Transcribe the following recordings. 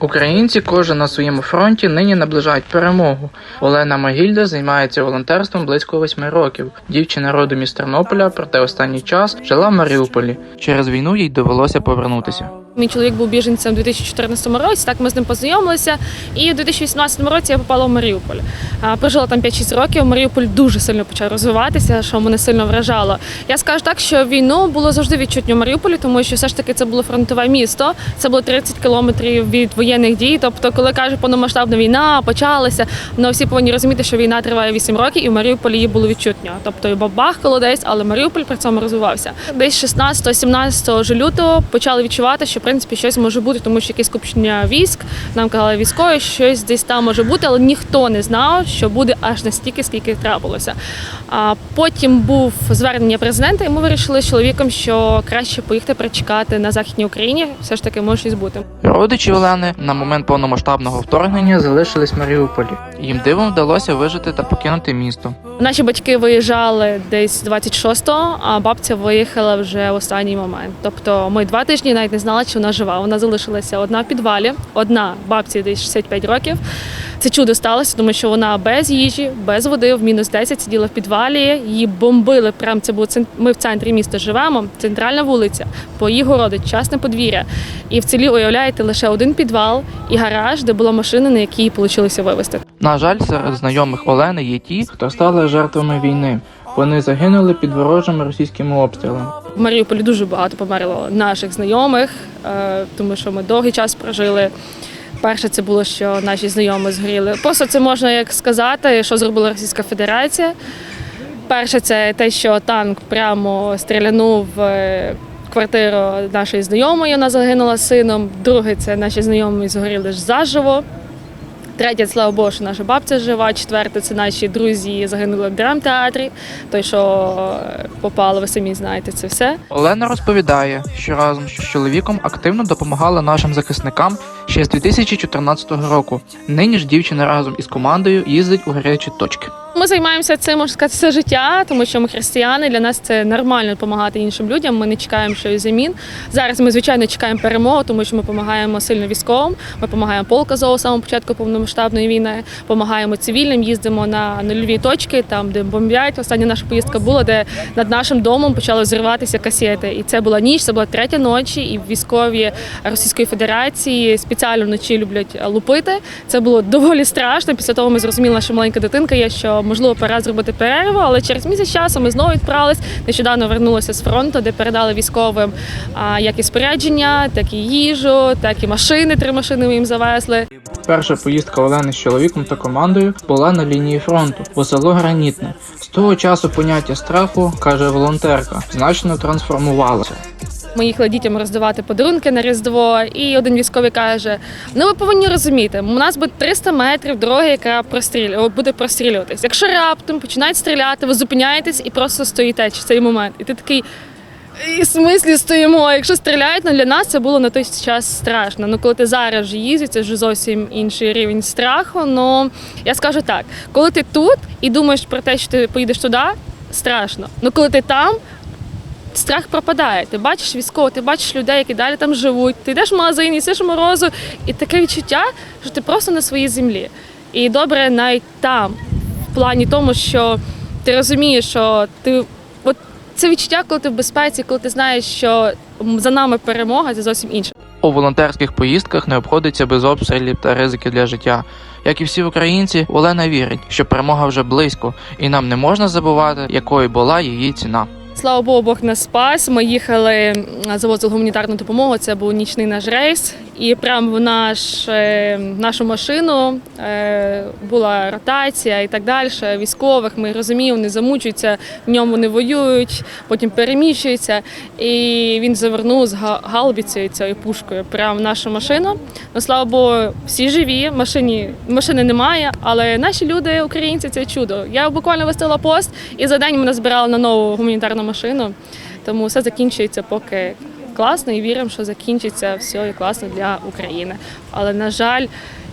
Українці, кожен на своєму фронті, нині наближають перемогу. Олена Могільда займається волонтерством близько восьми років. Дівчина родом із Тернополя, проте останній час жила в Маріуполі. Через війну їй довелося повернутися. Мій чоловік був біженцем у 2014 році. Так ми з ним познайомилися. І у 2018 році я попала в Маріуполь. Прожила там 5-6 років. Маріуполь дуже сильно почав розвиватися, що мене сильно вражало. Я скажу так, що війну було завжди відчутно в Маріуполі, тому що все ж таки це було фронтове місто. Це було 30 кілометрів від воєнних дій. Тобто, коли кажуть, повномасштабна війна почалася, ну всі повинні розуміти, що війна триває 8 років, і в Маріуполі її було відчутно. Тобто і бабахкало десь, але Маріуполь при цьому розвивався. Десь 16-17 лютого почали відчувати, що в принципі щось може бути, тому що якесь скупчення військ. Нам казали військові, щось десь там може бути, але ніхто не знав, що буде аж настільки, скільки трапилося. А потім був звернення президента, і ми вирішили з чоловіком, що краще поїхати перечекати на західній Україні. Все ж таки може щось бути. Родичі Олени на момент повномасштабного вторгнення залишились в Маріуполі. Їм дивом вдалося вижити та покинути місто. Наші батьки виїжджали десь 26-го, а бабця виїхала вже в останній момент. Тобто ми два тижні навіть не знали, чи вона жива. Вона залишилася одна в підвалі, одна бабці десь 65 років. Це чудо сталося, тому що вона без їжі, без води, в мінус 10 сиділа в підвалі. Її бомбили. Прям це було Ми в центрі міста живемо. Центральна вулиця, по її городу, частне подвір'я. І в селі уявляєте лише один підвал і гараж, де була машина, на якій її вийшло вивезти. На жаль, серед знайомих Олени є ті, хто стали жертвами війни. Вони загинули під ворожими російськими обстрілами. В Маріуполі дуже багато померло наших знайомих, е, тому що ми довгий час прожили. Перше, це було, що наші знайомі згоріли. Просто це можна як сказати, що зробила Російська Федерація. Перше, це те, що танк прямо стрілянув в е, квартиру нашої знайомої, вона загинула сином. Друге, це наші знайомі згоріли заживо. Третє, слава Богу, що наша бабця жива. Четверте, це наші друзі загинули в драмтеатрі. Той, що е, попали, ви самі знаєте це все. Олена розповідає, що разом з чоловіком активно допомагала нашим захисникам ще з 2014 року. Нині ж дівчина разом із командою їздить у гарячі точки. Ми займаємося цим, можна сказати, все життя, тому що ми християни. Для нас це нормально допомагати іншим людям. Ми не чекаємо щось замін. Зараз ми звичайно чекаємо перемогу, тому що ми допомагаємо сильно військовим. Ми допомагаємо полк Азову з самого початку повномасштабної війни. Допомагаємо цивільним, їздимо на нульові точки, там де бомблять. Остання наша поїздка була, де над нашим домом почали взриватися касети. І це була ніч, це була третя ночі, і військові Російської Федерації спеціально вночі люблять лупити. Це було доволі страшно. Після того ми зрозуміли, що маленька дитинка є, що можливо пора зробити перерву, але через місяць часу ми знову відправились. Нещодавно вернулися з фронту, де передали військовим як і спорядження, так і їжу, так і машини. Три машини ми їм завезли. Перша поїздка Олени з чоловіком та командою була на лінії фронту у село Гранітне. З того часу поняття страху, каже волонтерка, значно трансформувалося. Ми їхали дітям роздавати подарунки на Різдво, і один військовий каже: ну ви повинні розуміти, у нас буде 300 метрів дороги, яка прострілює, буде прострілюватись. Якщо раптом починають стріляти, ви зупиняєтесь і просто стоїте в цей момент. І ти такий. І в смислі стоїмо. Якщо стріляють, ну для нас це було на той час страшно. Ну коли ти зараз вже їздиш, це вже зовсім інший рівень страху. Ну я скажу так: коли ти тут і думаєш про те, що ти поїдеш туди, страшно. Ну коли ти там, страх пропадає. Ти бачиш військових, ти бачиш людей, які далі там живуть. Ти йдеш в магазин, їсиш морозу, і таке відчуття, що ти просто на своїй землі. І добре навіть там, в плані тому, що ти розумієш, що ти от це відчуття, коли ти в безпеці, коли ти знаєш, що за нами перемога, це зовсім інше. У волонтерських поїздках не обходиться без обстрілів та ризиків для життя. Як і всі українці, Олена вірить, що перемога вже близько, і нам не можна забувати, якою була її ціна. Слава Богу, Бог нас спас. Ми їхали, завозили гуманітарну допомогу. Це був нічний наш рейс. І прямо в наш, е, нашу машину е, була ротація і так далі. Військових ми розуміємо, вони замучуються, в ньому вони воюють, потім переміщуються. І він завернув з га- гаубицею цією пушкою прямо в нашу машину. Ну, слава Богу, всі живі. Машині машини немає, але наші люди, українці, це чудо. Я буквально виставила пост, і за день мене збирали на нову гуманітарну машину. Тому все закінчується поки класно і віримо, що закінчиться все класно для України. Але на жаль,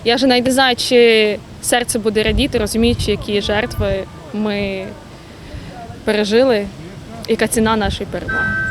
я вже навіть не знаю, чи серце буде радіти, розуміючи, які жертви ми пережили, яка ціна нашої перемоги.